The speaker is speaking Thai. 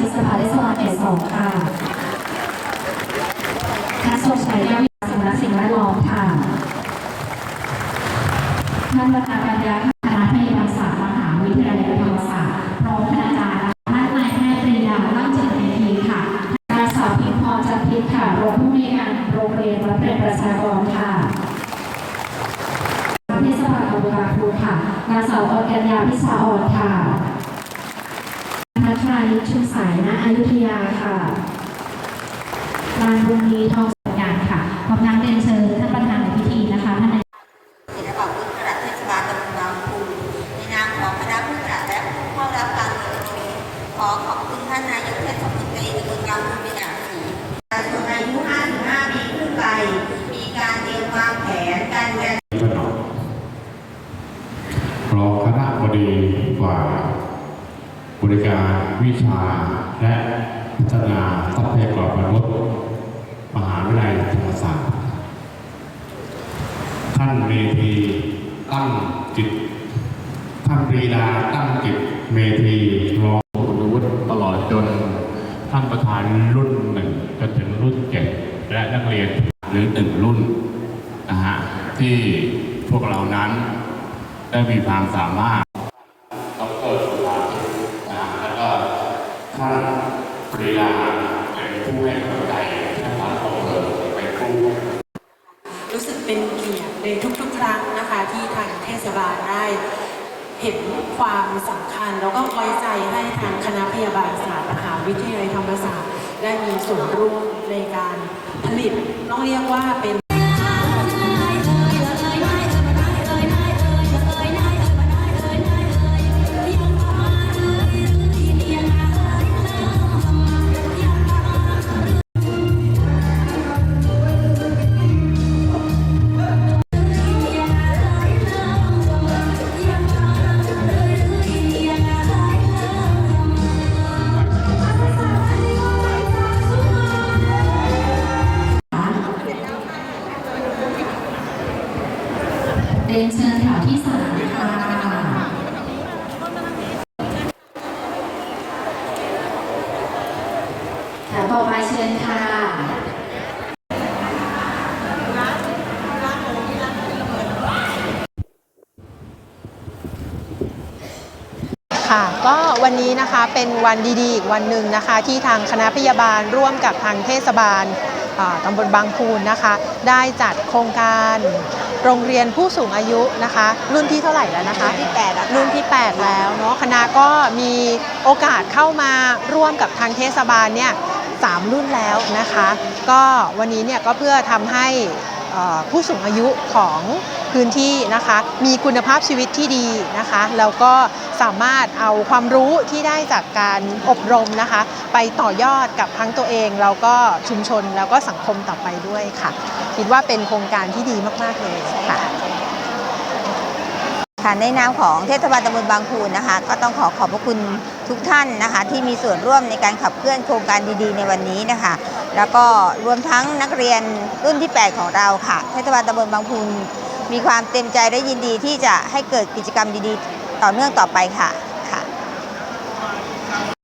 ชิกสภาเทศบาลเขตสองค่ะท่านโชคชัยแก้วสำนัสิ่งแวดล้อมค่ะ ท่านประธานปัญญาคณะแพทยศาสตร์มหาวิทยาลัยธรรมศาสตร์พร้อมคณาจารย์ท่านนายแพทย์ปริยาตั้งจิตในทีค่ะนางสาวพิมพรจันทิพย์ค่ะรองผู้อำนวยการโรงเรียนวัดเป็นประชากรค่ะเทศบาลตำบลบางพูค่ะนางสาวอรกัญญาพิชาอ่อนค่ะ พัชรายุทธชุมสายณอยุธยาค่ะนางบุญมีทองสัญญาณค่ะขอบนางเรียนเชิญท่านประธานในพิธีนะคะท่านนายศิลปะพื้นกระดาเทศบาลตำบลบางปูในนามของคณะผู้กระดาและผู้เข้ารับการอบรมขอขอบคุณท่านนายกเทศมนตรีตำบลบางปูเป็นอย่างสูงประชาชนอายุ 55 ปีขึ้นไป มีการเตรียมวางแผนการเรียนรองคณะบดีฝ่าย บริการวิชาและพัฒนาทรัพยากรมนุษย์ มหาวิทยาลัยธรรมศาสตร์ ท่านเมธีตั้งจิต ท่านปรีดาตั้งจิตเมธีรองคุณวุฒิตลอดจน ท่านประธานรุ่นหนึ่งจนถึงรุ่นเจ็ดและนักเรียนหรือหนึ่งรุ่นนะฮะที่พวกเรานั้นได้มีความสามารถ เวลาเป็นผู้ให้กำลังใจท่านสารของเธอเป็นผู้รู้สึกเป็นเกียรติในทุกๆ ครั้งนะคะที่ทางเทศบาลได้เห็นความสำคัญแล้วก็ไว้ใจให้ทางคณะพยาบาลศาสตร์มหาวิทยาลัยธรรมศาสตร์ได้มีส่วนร่วมในการผลิตต้องเรียกว่าเป็น รียนเชิญแถวที่สามค่ะแถวต่อไปเชิญค่ะค่ะก็วันนี้นะคะเป็นวันดีๆอีกวันหนึ่งนะคะ ที่ทางคณะพยาบาลร่วมกับทางเทศบาลตำบลบางพูนนะคะ ได้จัดโครงการ โรงเรียนผู้สูงอายุนะคะ รุ่นที่เท่าไหร่แล้วนะคะที่8แล้วค่ะ รุ่นที่ 8 แล้วเนาะคณะก็มีโอกาสเข้ามาร่วมกับทางเทศบาลเนี่ยสามรุ่นแล้วนะคะ ก็วันนี้เนี่ยก็เพื่อทำให้เอ่อผู้สูงอายุของพื้นที่นะคะ มีคุณภาพชีวิตที่ดีนะคะ แล้วก็ สามารถเอาความรู้ที่ได้จากการอบรมนะคะ ไปต่อยอดกับทั้งตัวเองแล้วก็ชุมชนแล้วก็สังคมต่อไปด้วยค่ะ คิดว่าเป็นโครงการที่ดีมากๆเลยค่ะค่ะในนามของเทศบาลตำบลบางพูนนะคะ ก็ต้องขอขอบพระคุณทุกท่านนะคะ ที่มีส่วนร่วมในการขับเคลื่อนโครงการดีๆ ในวันนี้นะคะ แล้วก็รวมทั้งนักเรียนรุ่นที่ 8 ของเราค่ะ เทศบาลตำบลบางพูนมีความเต็มใจและยินดีที่จะให้เกิดกิจกรรมดีๆ ต่อเนื่องต่อไปค่ะ